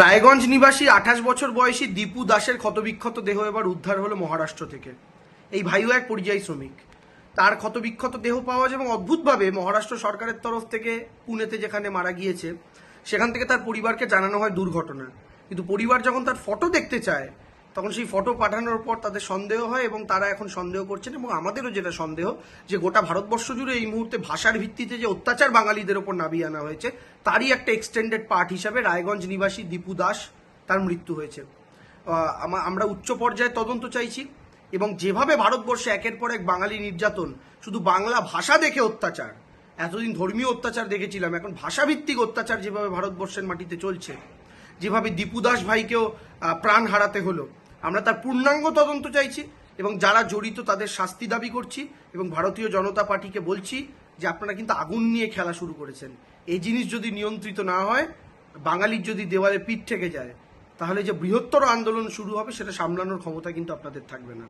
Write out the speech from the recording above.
রায়গঞ্জ নিবাসী আঠাশ বছর বয়সী দীপু দাসের ক্ষতবিক্ষত দেহ এবার উদ্ধার হলো মহারাষ্ট্র থেকে। এই ভাইও এক পরিযায়ী শ্রমিক। তার ক্ষতবিক্ষত দেহ পাওয়া যায় এবং অদ্ভুতভাবে মহারাষ্ট্র সরকারের তরফ থেকে পুনেতে যেখানে মারা গিয়েছে, সেখান থেকে তার পরিবারকে জানানো হয় দুর্ঘটনা। কিন্তু পরিবার যখন তার ফটো দেখতে চায় তখন সেই ফটো পাঠানোর পর তাদের সন্দেহ হয় এবং তারা এখন সন্দেহ করছেন এবং আমাদেরও যেটা সন্দেহ যে গোটা ভারতবর্ষ জুড়ে এই মুহূর্তে ভাষার ভিত্তিতে যে অত্যাচার বাঙালিদের ওপর নামিয়ে আনা হয়েছে, তারই একটা এক্সটেন্ডেড পার্ট হিসাবে রায়গঞ্জ নিবাসী দীপু দাস তার মৃত্যু হয়েছে। আমরা উচ্চ পর্যায়ে তদন্ত চাইছি এবং যেভাবে ভারতবর্ষে একের পর এক বাঙালি নির্যাতন, শুধু বাংলা ভাষা দেখে অত্যাচার, এতদিন ধর্মীয় অত্যাচার দেখেছিলাম, এখন ভাষাভিত্তিক অত্যাচার যেভাবে ভারতবর্ষের মাটিতে চলছে, যেভাবে দীপু দাস ভাইকেও প্রাণ হারাতে হলো আমরা তার পূর্ণাঙ্গ তদন্ত চাইছি এবং যারা জড়িত তাদের শাস্তি দাবি করছি এবং ভারতীয় জনতা পার্টিকে বলছি যে আপনারা কিন্তু আগুন নিয়ে খেলা শুরু করেছেন। এই জিনিস যদি নিয়ন্ত্রিত না হয়, বাঙালির যদি দেওয়ালে পিঠ থেকে যায়, তাহলে যে বৃহত্তর আন্দোলন শুরু হবে সেটা সামলানোর ক্ষমতা কিন্তু আপনাদের থাকবে না।